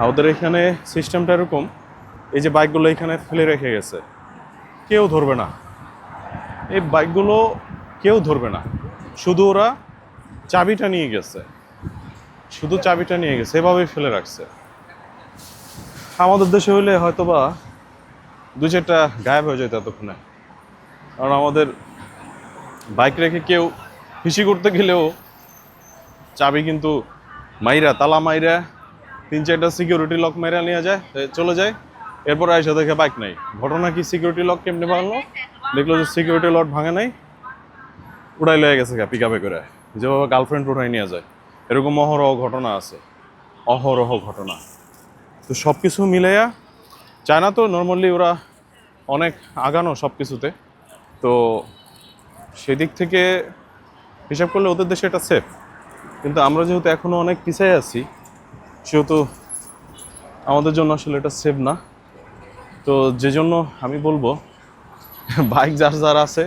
আর ওদের এখানে সিস্টেমটা এরকম, এই যে বাইকগুলো এখানে ফেলে রেখে গেছে, কেউ ধরবে না। এই বাইকগুলো কেউ ধরবে না। শুধু ওরা চাবিটা নিয়ে গেছে। শুধু চাবিটা নিয়ে গেছে, এভাবেই ফেলে রাখছে। আমাদের দেশে হইলে হয়তো বা দু চারটা গায়েব হয়ে যেত এতক্ষণে কারণ আমাদের বাইক রেখে কেউ ফিসি করতে গেলেও চাবি কিন্তু মাইরা, তালা মাইরা তিন চারটা সিকিউরিটি লক মেরে নিয়ে যায় চলে যায়। এরপর আইসা দেখে বাইক নাই। ঘটনা কি সিকিউরিটি লক কেমনে ভাঙলো? দেখল যে সিকিউরিটি লক ভাঙে নাই। উড়াই লয়ে গেছে পিক আপে করে। যেভাবে গার্লফ্রেন্ড উঠাই নিয়ে যায়। এরকম অহরহ ঘটনা আছে। অহরহ ঘটনা। তো সব কিছু মিলাইয়া চায়না তো নর্মালি ওরা অনেক আগানো সব কিছুতে তো সেদিক থেকে হিসাব করলে ওদের দেশে এটা সেফ কিন্তু আমরা যেহেতু এখনও অনেক পিছিয়ে আছি সেহেতু আমাদের জন্য আসলে এটা সেফ না। তো যে জন্য আমি বলব, বাইক যার যার আছে,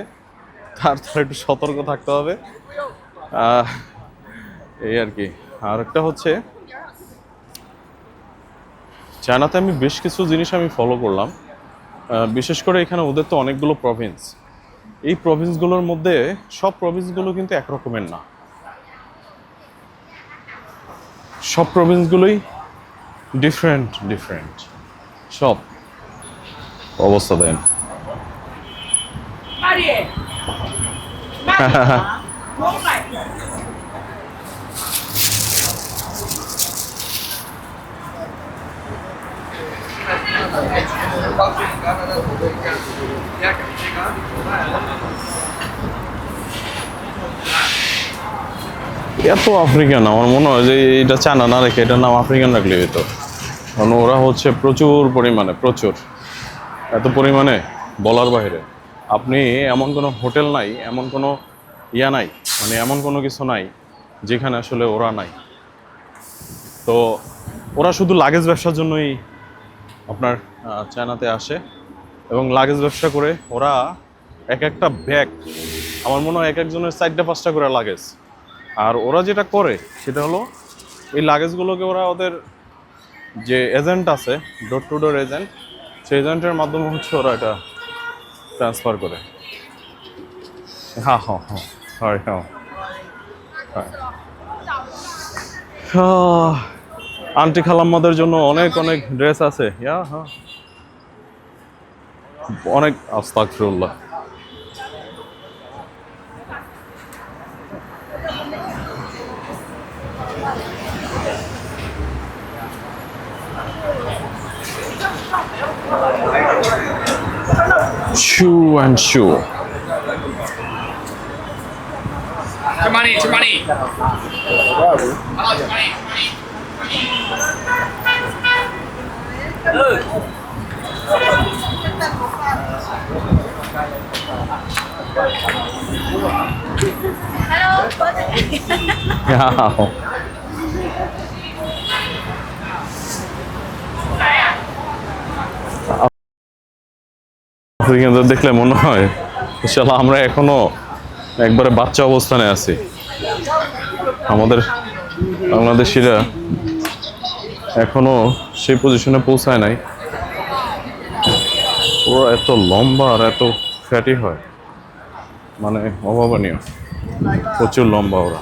তার তার একটু সতর্ক থাকতে হবে। এই আর কি। আর একটা হচ্ছে, চায়নাতে আমি বেশ কিছু জিনিস আমি ফলো করলাম। বিশেষ করে এখানে ওদের তো অনেকগুলো প্রভিন্স এই প্রভিন্সগুলোর মধ্যে সব প্রভিন্সগুলো কিন্তু একরকমের না। সব প্রভিন্সগুলোই ডিফারেন্ট ডিফারেন্ট সব। অবস্থা দেন। Yeah, এত আফ্রিকান আমার মনে হয় যে এটা চায়না না রেখে এটার নাম আফ্রিকান রাখলে হতো কারণ ওরা হচ্ছে প্রচুর পরিমাণে, প্রচুর। এত পরিমাণে বলার বাইরে। আপনি এমন কোনো হোটেল নাই, এমন কোনো ইয়া নাই মানে এমন কোনো কিছু নাই যেখানে আসলে ওরা নাই। তো ওরা শুধু লাগেজ ব্যবসার জন্যই আপনার চায়নাতে আসে এবং লাগেজ ব্যবসা করে ওরা এক একটা ব্যাগ আমার মনে হয় এক একজনের চারটা পাঁচটা করে লাগেজ আর ওরা যেটা করে, সেটা হলো এই লাগেজগুলোকে ওরা ওদের যে এজেন্ট আছে ডোর টু ডোর এজেন্ট সেই এজেন্টের মাধ্যমে হচ্ছে ওরা এটা ট্রান্সফার করে। হ্যাঁ হ্যাঁ হ্যাঁ হয় হ্যাঁ। হয়। আন্টি খালাম্মাদের জন্য অনেক অনেক ড্রেস আছে। ইয়া হ্যাঁ অনেক আস্তাকফিরুল্লাহ 秀完秀。去哪里？去哪里？六。Hello，我是你。你好。আফ্রিকানদের দেখলে মনে হয় ইনশাল্লাহ আমরা এখনও একবারে বাচ্চা অবস্থানে আছি। আমাদের বাংলাদেশিরা এখনও সেই পজিশনে পৌঁছায় নাই। ওরা এত লম্বা আর এত ফ্যাটি হয়। মানে অভাবনীয়। প্রচুর লম্বা ওরা।